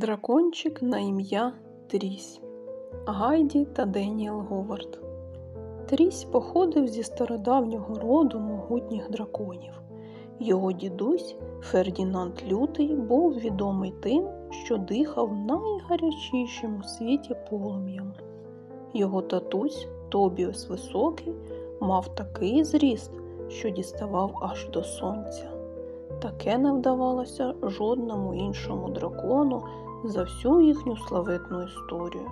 Дракончик на ім'я Трісь Гайді та Деніел Говард. Трісь походив зі стародавнього роду могутніх драконів. Його дідусь Фердінанд Лютий був відомий тим, що дихав найгарячішим у світі полум'ям. Його татусь Тобіос Високий мав такий зріст, що діставав аж до сонця. Таке не вдавалося жодному іншому дракону за всю їхню славетну історію.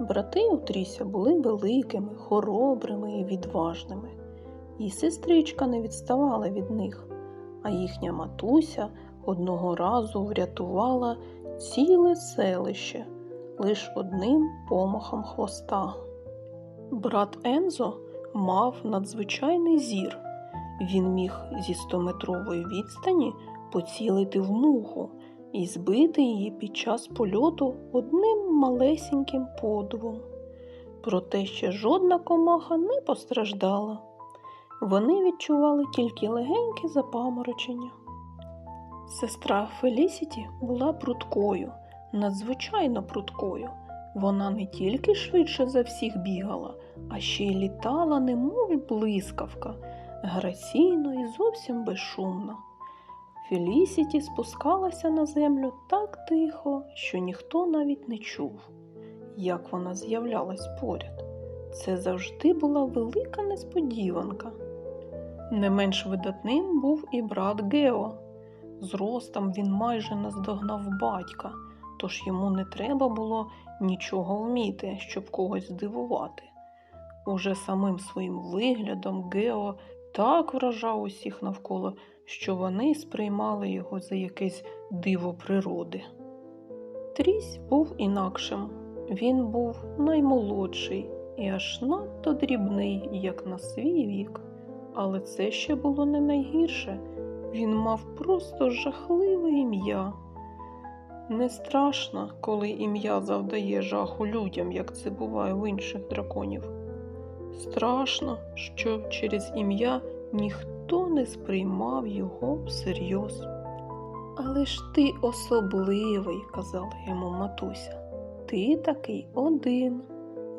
Брати у Тріся були великими, хоробрими і відважними, і сестричка не відставала від них, а їхня матуся одного разу врятувала ціле селище лиш одним помахом хвоста. Брат Ензо мав надзвичайний зір. Він міг зі стометрової відстані поцілити в муху і збити її під час польоту одним малесеньким подувом. Проте ще жодна комаха не постраждала. Вони відчували тільки легеньке запаморочення. Сестра Фелісіті була прудкою, надзвичайно прудкою. Вона не тільки швидше за всіх бігала, а ще й літала, немов блискавка, граційно і зовсім безшумно. Фелісіті спускалася на землю так тихо, що ніхто навіть не чув, як вона з'являлась поряд. Це завжди була велика несподіванка. Не менш видатним був і брат Гео. Зростом він майже наздогнав батька, тож йому не треба було нічого вміти, щоб когось здивувати. Уже самим своїм виглядом Гео так вражав усіх навколо, що вони сприймали його за якесь диво природи. Трісь був інакшим. Він був наймолодший і аж надто дрібний, як на свій вік. Але це ще було не найгірше. Він мав просто жахливе ім'я. Не страшно, коли ім'я завдає жаху людям, як це буває в інших драконів. Страшно, що через ім'я ніхто не сприймав його всерйоз. Але ж ти особливий, казала йому матуся. Ти такий один.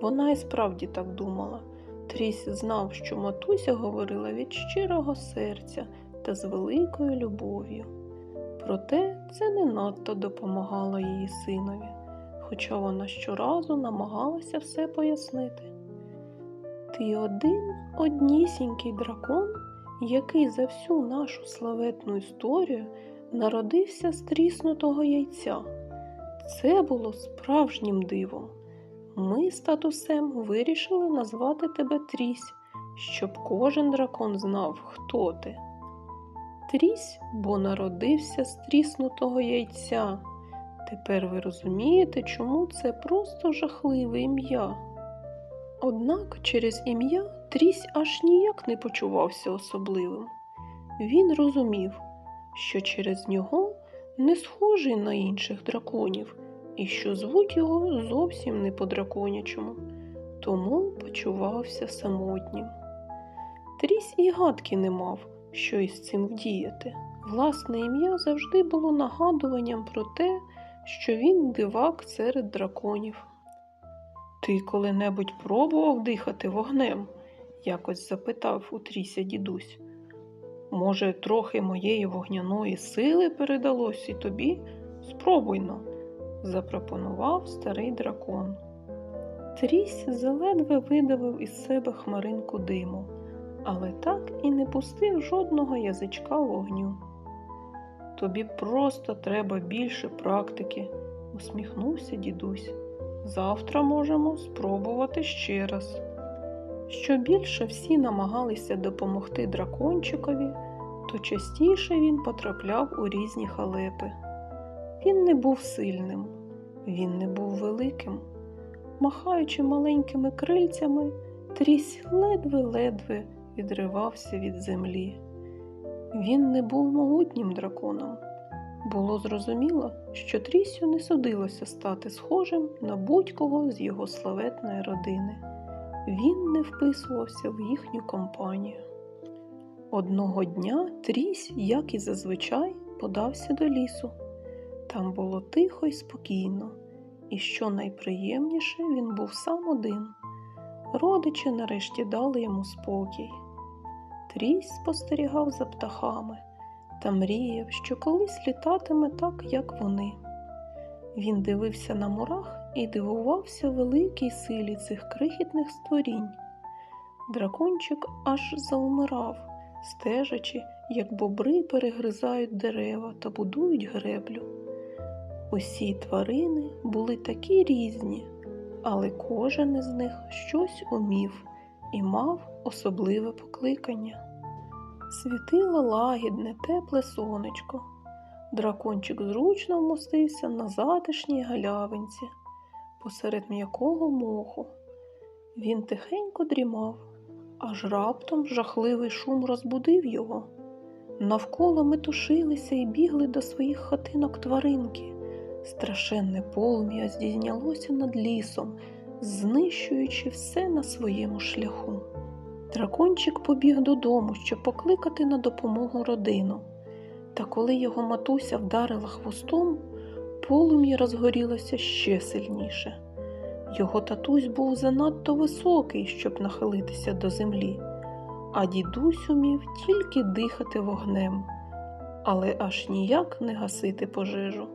Вона і справді так думала. Трісь знав, що матуся говорила від щирого серця та з великою любов'ю. Проте це не надто допомагало її синові, хоча вона щоразу намагалася все пояснити. Ти один однісінький дракон, який за всю нашу славетну історію народився з тріснутого яйця. Це було справжнім дивом. Ми з татусем вирішили назвати тебе Трісь, щоб кожен дракон знав, хто ти. Трісь, бо народився з тріснутого яйця. Тепер ви розумієте, чому це просто жахливе ім'я. Однак через ім'я Трісь аж ніяк не почувався особливим. Він розумів, що через нього не схожий на інших драконів і що звуть його зовсім не по драконячому, тому почувався самотнім. Трісь і гадки не мав, що із цим вдіяти. Власне ім'я завжди було нагадуванням про те, що він дивак серед драконів. Ти коли-небудь пробував дихати вогнем? якось запитав у Тріся дідусь. Може, трохи моєї вогняної сили передалось і тобі? Спробуйно, запропонував старий дракон. Трісь заледве видавив із себе хмаринку диму, але так і не пустив жодного язичка вогню. Тобі просто треба більше практики, усміхнувся дідусь. Завтра можемо спробувати ще раз. Що більше всі намагалися допомогти дракончикові, то частіше він потрапляв у різні халепи. Він не був сильним, він не був великим. Махаючи маленькими крильцями, трісь ледве-ледве відривався від землі. Він не був могутнім драконом. Було зрозуміло, що Трісю не судилося стати схожим на будь-кого з його славетної родини. Він не вписувався в їхню компанію. Одного дня Трісь, як і зазвичай, подався до лісу. Там було тихо і спокійно, і що найприємніше, він був сам один. Родичі нарешті дали йому спокій. Трісь спостерігав за птахами та мріяв, що колись літатиме так, як вони. Він дивився на мурах і дивувався великій силі цих крихітних створінь. Дракончик аж заумирав, стежачи, як бобри перегризають дерева та будують греблю. Усі тварини були такі різні, але кожен із них щось умів і мав особливе покликання. Світило лагідне, тепле сонечко. Дракончик зручно вмостився на затишній галявинці посеред м'якого моху. Він тихенько дрімав, аж раптом жахливий шум розбудив його. Навколо метушилися і бігли до своїх хатинок тваринки. Страшенне полум'я здійнялося над лісом, знищуючи все на своєму шляху. Дракончик побіг додому, щоб покликати на допомогу родину. Та коли його матуся вдарила хвостом, полум'я розгорілося ще сильніше. Його татусь був занадто високий, щоб нахилитися до землі, а дідусь умів тільки дихати вогнем, але аж ніяк не гасити пожежу.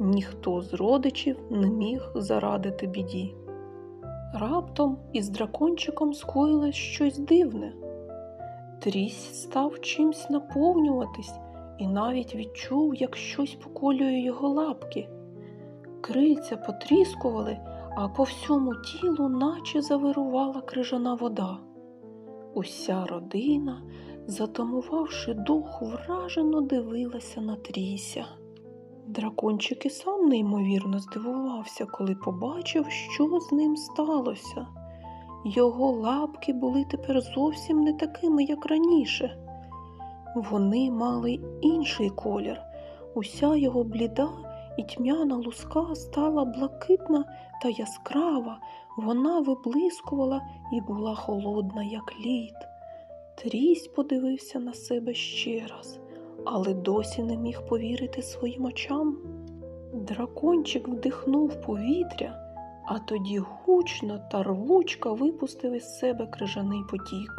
Ніхто з родичів не міг зарадити біді. Раптом із дракончиком скоїлось щось дивне. Трісь став чимсь наповнюватись і навіть відчув, як щось поколює його лапки. Крильця потріскували, а по всьому тілу наче завирувала крижана вода. Уся родина, затамувавши дух, вражено дивилася на тріся. Дракончик і сам неймовірно здивувався, коли побачив, що з ним сталося. Його лапки були тепер зовсім не такими, як раніше. Вони мали інший колір. Уся його бліда і тьмяна луска стала блакитна та яскрава, вона виблискувала і була холодна, як лід. Трісь подивився на себе ще раз, але досі не міг повірити своїм очам. Дракончик вдихнув повітря, а тоді гучно та рвучко випустив із себе крижаний потік.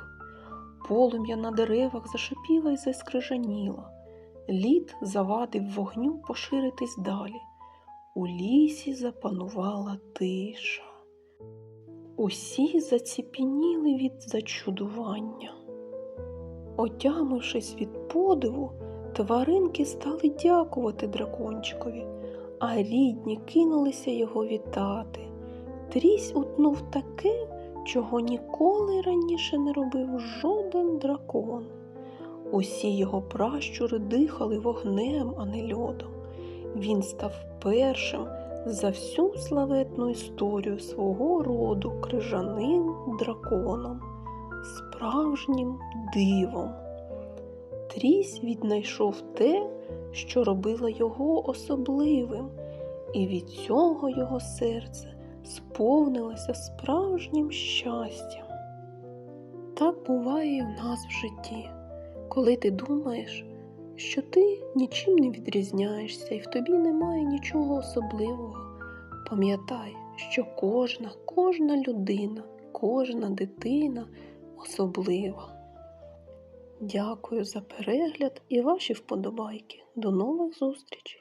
Полум'я на деревах зашипіло й заскрижаніло. Лід завадив вогню поширитись далі. У лісі запанувала тиша. Усі заціпеніли від зачудування. Отямившись від подиву, тваринки стали дякувати дракончикові, а рідні кинулися його вітати. Трісь утнув таке, чого ніколи раніше не робив жоден дракон. Усі його пращури дихали вогнем, а не льодом. Він став першим за всю славетну історію свого роду крижаним драконом, справжнім дивом. Трісь віднайшов те, що робило його особливим, і від цього його серце сповнилося справжнім щастям. Так буває і в нас в житті, коли ти думаєш, що ти нічим не відрізняєшся і в тобі немає нічого особливого. Пам'ятай, що кожна, кожна людина, кожна дитина особлива. Дякую за перегляд і ваші вподобайки. До нових зустрічей!